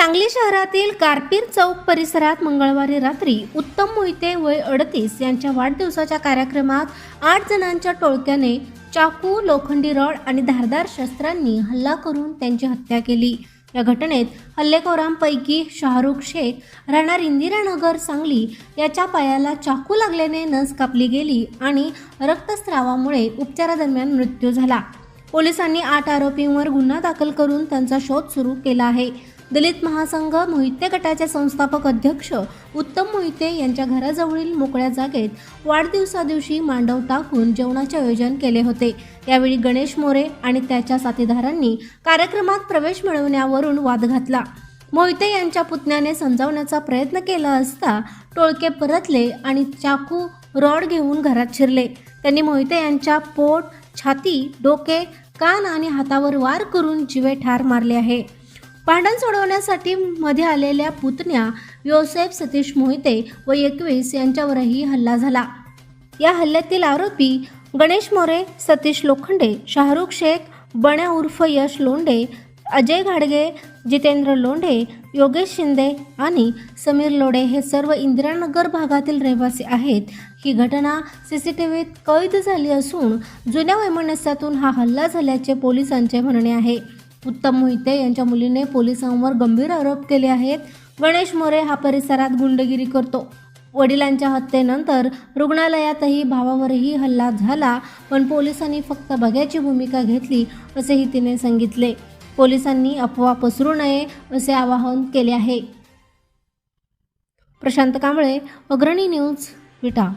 सांगली शहरातील कारपीर चौक परिसरात मंगळवारी रात्री उत्तम मोहिते वय अडतीस यांच्या वाढदिवसाच्या कार्यक्रमात आठ जणांच्या टोळक्याने चाकू लोखंडी रॉड आणि धारदार शस्त्रांनी हल्ला करून त्यांची हत्या केली. या घटनेत हल्लेखोरांपैकी शाहरुख शेख राहणार इंदिरानगर सांगली याच्या पायाला चाकू लागल्याने नस कापली गेली आणि रक्तस्रावामुळे उपचारादरम्यान मृत्यू झाला. पोलिसांनी आठ आरोपींवर गुन्हा दाखल करून त्यांचा शोध सुरू केला आहे. दलित महासंघ मोहिते गटाचे संस्थापक अध्यक्ष उत्तम मोहिते यांच्या घराजवळील मोकळ्या जागेत वाढदिवसादिवशी मांडव टाकून जेवणाचे आयोजन केले होते. यावेळी गणेश मोरे आणि त्याच्या साथीदारांनी कार्यक्रमात प्रवेश मिळवण्यावरून वाद घातला. मोहिते यांच्या पुतण्याने समजावण्याचा प्रयत्न केला असता टोळके परतले आणि चाकू रॉड घेऊन घरात शिरले. त्यांनी मोहिते यांच्या पोट छाती डोके कान आणि हातावर वार करून जिवे ठार मारले आहे. भांडण सोडवण्यासाठी मध्ये आलेल्या पुतण्या योसेफ सतीश मोहिते व एकवीस यांच्यावरही हल्ला झाला. या हल्ल्यातील आरोपी गणेश मोरे सतीश लोखंडे शाहरुख शेख बण्या उर्फ यश लोंढे अजय घाडगे जितेंद्र लोंढे योगेश शिंदे आणि समीर लोडे हे सर्व इंदिरानगर भागातील रहिवासी आहेत. ही घटना सी सी टी व्हीत कैद झाली असून जुन्या वैमनस्यातून हा हल्ला झाल्याचे पोलिसांचे म्हणणे आहे. उत्तम मोहिते यांच्या मुलीने पोलिसांवर गंभीर आरोप केले आहेत. गणेश मोरे हा परिसरात गुंडगिरी करतो. वडिलांच्या हत्येनंतर रुग्णालयातही भावावरही हल्ला झाला पण पोलिसांनी फक्त बघ्याची भूमिका घेतली असेही तिने सांगितले. पोलिसांनी अफवा पसरू नये असे आवाहन केले आहे. प्रशांत कांबळे अग्रणी न्यूज विटा.